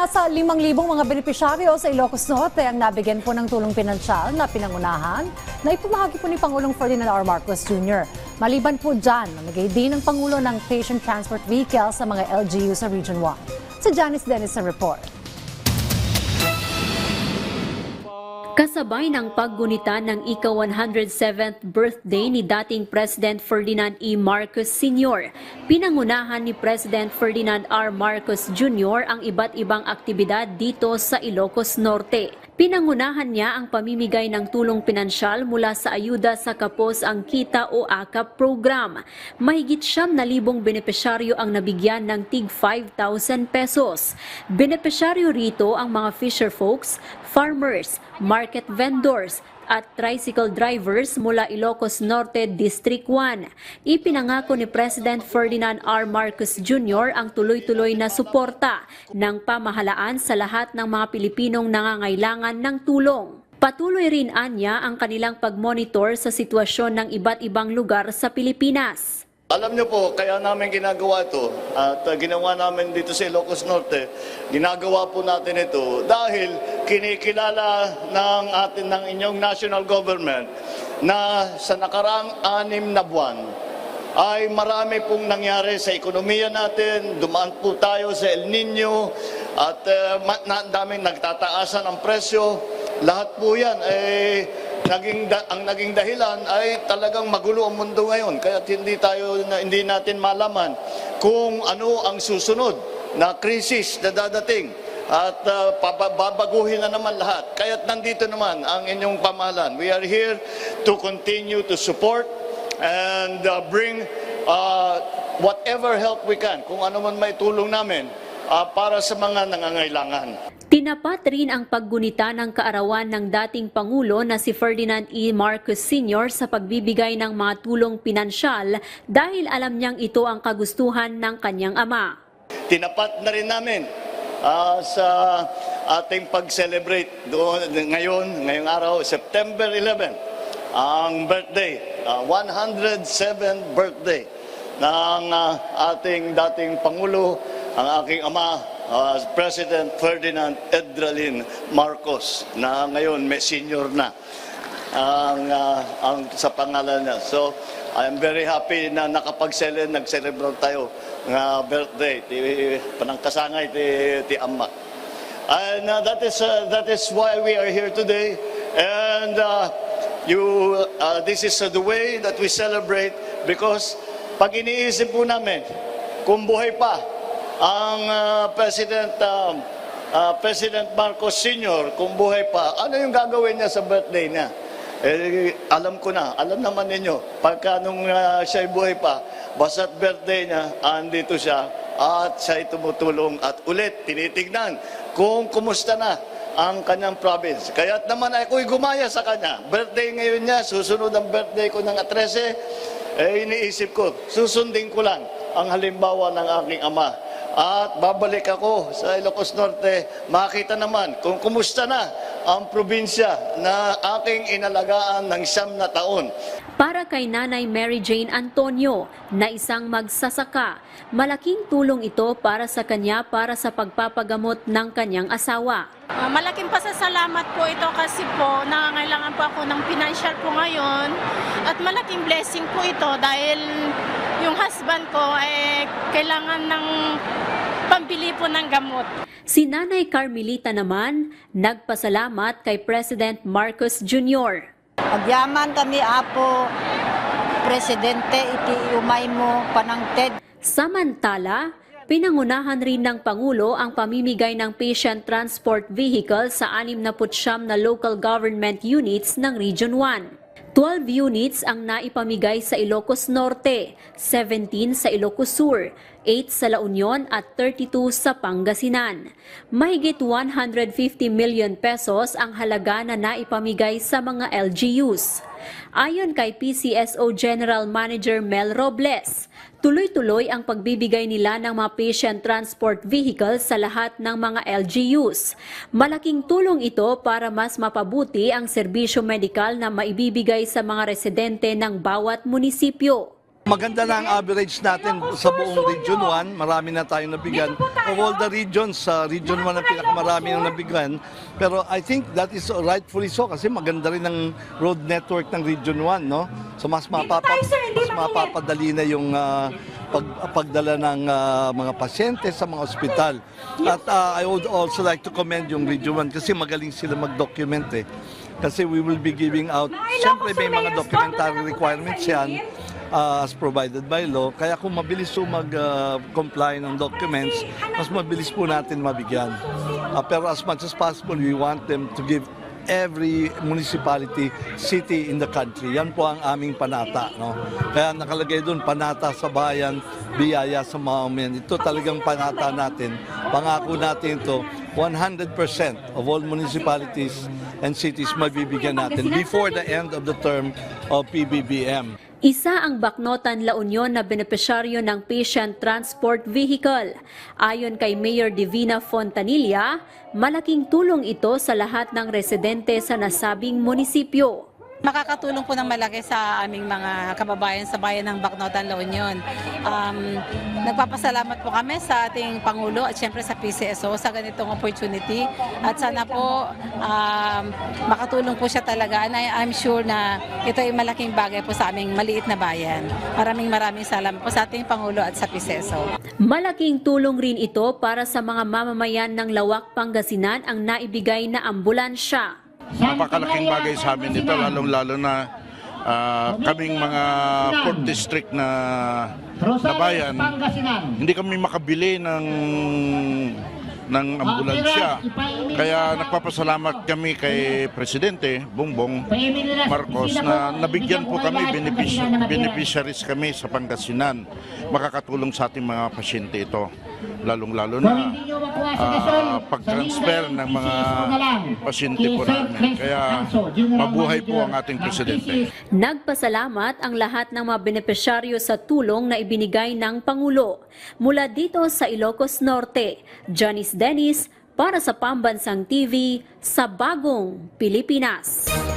nasa 5,000 mga benepisyaryo sa Ilocos Norte ang nabigyan po ng tulong pinansyal na pinangunahan na ipamahagi po ni Pangulong Ferdinand R. Marcos Jr. Maliban po dyan, namigay din ng Pangulo ng patient transport vehicle sa mga LGU sa Region 1. Si Janice Dennis sa report. Kasabay ng paggunita ng ika-107th birthday ni dating President Ferdinand E. Marcos Sr., pinangunahan ni President Ferdinand R. Marcos Jr. ang iba't ibang aktibidad dito sa Ilocos Norte. Pinangunahan niya ang pamimigay ng tulong pinansyal mula sa Ayuda sa Kapos ang Kita o AKAP program. Mahigit siyam na libong benepisyaryo ang nabigyan ng tig 5,000 pesos. Benepisyaryo rito ang mga fisher folks, farmers, market vendors, at tricycle drivers mula Ilocos Norte District 1. Ipinangako ni President Ferdinand R. Marcos Jr. ang tuloy-tuloy na suporta ng pamahalaan sa lahat ng mga Pilipinong nangangailangan ng tulong. Patuloy rin anya ang kanilang pag-monitor sa sitwasyon ng iba't ibang lugar sa Pilipinas. Alam niyo po, kaya namin ginagawa ito at uh, ginawa namin dito sa Ilocos Norte, ginagawa po natin ito dahil kinikilala ng atin ng inyong national government na sa nakaraang anim na buwan ay marami pong nangyari sa ekonomiya natin, dumaan po tayo sa El Nino at uh, na, daming nagtataasan ang presyo. Lahat po yan eh, naging da- ang naging dahilan ay talagang magulo ang mundo ngayon. Kaya hindi tayo hindi natin malaman kung ano ang susunod na krisis na dadating at uh, babaguhin na naman lahat. Kaya nandito naman ang inyong pamahalaan. We are here to continue to support and uh, bring uh, whatever help we can, kung ano man may tulong namin uh, para sa mga nangangailangan. Tinapat rin ang paggunita ng kaarawan ng dating Pangulo na si Ferdinand E. Marcos Sr. sa pagbibigay ng mga tulong pinansyal dahil alam niyang ito ang kagustuhan ng kanyang ama. Tinapat na rin namin ah, sa ating pag-celebrate doon ngayon, ngayong araw, September 11, ang birthday, ah, 107th birthday ng ah, ating dating Pangulo, ang aking ama, ah, President Ferdinand Edralin Marcos, na ngayon may senior na ang, ah, ang sa pangalan niya. So, I am very happy na nakapag-celebrate, nag-celebrate tayo ng birthday, ti, panangkasangay ti, ti Amma. And uh, that is uh, that is why we are here today. And uh, you, uh, this is uh, the way that we celebrate because pag iniisip po namin, kung buhay pa ang uh, President um, uh, President Marcos Sr., kung buhay pa, ano yung gagawin niya sa birthday niya? Eh, alam ko na, alam naman ninyo, pagka nung uh, siya'y buhay pa, basta't birthday niya, andito siya, at siya'y tumutulong at ulit tinitignan kung kumusta na ang kanyang province. Kaya naman ako'y gumaya sa kanya. Birthday ngayon niya, susunod ang birthday ko ng 13, eh iniisip ko, susundin ko lang ang halimbawa ng aking ama. At babalik ako sa Ilocos Norte, makita naman kung kumusta na ang probinsya na aking inalagaan ng siyam na taon. Para kay Nanay Mary Jane Antonio na isang magsasaka, malaking tulong ito para sa kanya para sa pagpapagamot ng kanyang asawa. Ah, malaking pasasalamat po ito kasi po nangangailangan po ako ng financial po ngayon at malaking blessing po ito dahil yung husband ko ay kailangan ng pambili po ng gamot. Si Nanay Carmelita naman nagpasalamat kay President Marcos Jr. Agyaman kami apo, Presidente, iti umay mo panangted. Samantala, pinangunahan rin ng Pangulo ang pamimigay ng patient transport vehicle sa 69 na local government units ng Region 1. 12 units ang naipamigay sa Ilocos Norte, 17 sa Ilocos Sur, 8 sa La Union at 32 sa Pangasinan. Mahigit 150 million pesos ang halaga na naipamigay sa mga LGUs. Ayon kay PCSO General Manager Mel Robles, tuloy-tuloy ang pagbibigay nila ng mga patient transport vehicles sa lahat ng mga LGUs. Malaking tulong ito para mas mapabuti ang serbisyo medikal na maibibigay sa mga residente ng bawat munisipyo. Maganda na ang average natin sa buong Region 1. Marami na tayong nabigyan. Of all the regions, sa Region 1 ang pinakamarami ang nabigyan. Pero I think that is rightfully so kasi maganda rin ang road network ng Region 1, no? So mas, mapapa, mas mapapadali na yung ah, pag, pagdala ng ah, mga pasyente sa mga ospital. At ah, I would also like to commend yung Region 1 kasi magaling sila mag-document eh. Kasi we will be giving out, siyempre may mga documentary requirements yan uh, as provided by law. Kaya kung mabilis po mag-comply ng documents, mas mabilis po natin mabigyan. Uh, pero as much as possible, we want them to give every municipality, city in the country. Yan po ang aming panata. No? Kaya nakalagay doon, panata sa bayan, biyaya sa mamamayan. Ito talagang panata natin. Pangako natin ito, 100% of all municipalities and cities mabibigyan natin before the end of the term of PBBM. Isa ang Baknotan La Union na benepisyaryo ng Patient Transport Vehicle. Ayon kay Mayor Divina Fontanilla, malaking tulong ito sa lahat ng residente sa nasabing munisipyo. Makakatulong po ng malaki sa aming mga kababayan sa bayan ng Bacnotan, La Union. Um, nagpapasalamat po kami sa ating Pangulo at siyempre sa PCSO sa ganitong opportunity. At sana po um, makatulong po siya talaga. And I, I'm sure na ito ay malaking bagay po sa aming maliit na bayan. Maraming maraming salamat po sa ating Pangulo at sa PCSO. Malaking tulong rin ito para sa mga mamamayan ng Lawak, Pangasinan ang naibigay na ambulansya. Napakalaking bagay sa amin ito, lalong-lalo na ah, kaming mga 4th district na, na bayan, hindi kami makabili ng ng ambulansya. Kaya nagpapasalamat kami kay Presidente Bongbong Marcos na nabigyan po kami, benefic- beneficiaries kami sa Pangasinan. Makakatulong sa ating mga pasyente ito. Lalong-lalo na ah, pag-transfer ng mga pasyente po namin. Kaya mabuhay po ang ating Presidente. Nagpasalamat ang lahat ng mga benepisyaryo sa tulong na ibinigay ng Pangulo. Mula dito sa Ilocos Norte, Janice Dennis para sa Pambansang TV sa Bagong Pilipinas.